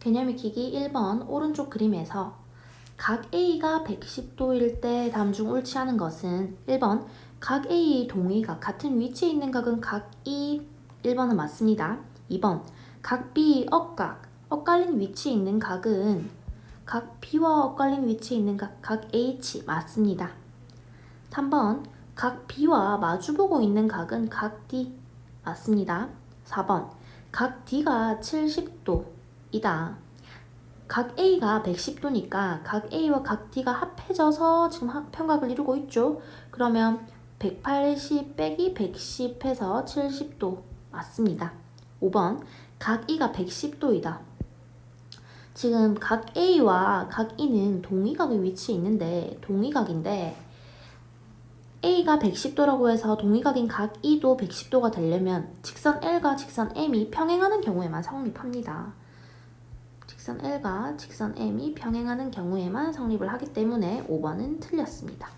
개념 익히기 1번 오른쪽 그림에서 각 A가 110도일 때 다음 중 옳지 않은 것은 1번 각 A 동의각 같은 위치에 있는 각은 각 E 1번은 맞습니다. 2번 각 B 억각 엇갈린 위치에 있는 각은 각 B와 엇갈린 위치에 있는 각, 각 H 맞습니다. 3번 각 B와 마주보고 있는 각은 각 D 맞습니다. 4번 각 D가 70도 이다. 각 A가 110도니까 각 A와 각 D가 합해져서 지금 합- 평각을 이루고 있죠. 그러면 180 빼기 110 해서 70도 맞습니다. 5번 각 E가 110도이다. 지금 각 A와 각 E는 동의각의 위치에 있는데 동의각인데 A가 110도라고 해서 동의각인 각 E도 110도가 되려면 직선 L과 직선 M이 평행하는 경우에만 성립합니다. 직선 L과 직선 M이 평행하는 경우에만 성립을 하기 때문에 5번은 틀렸습니다.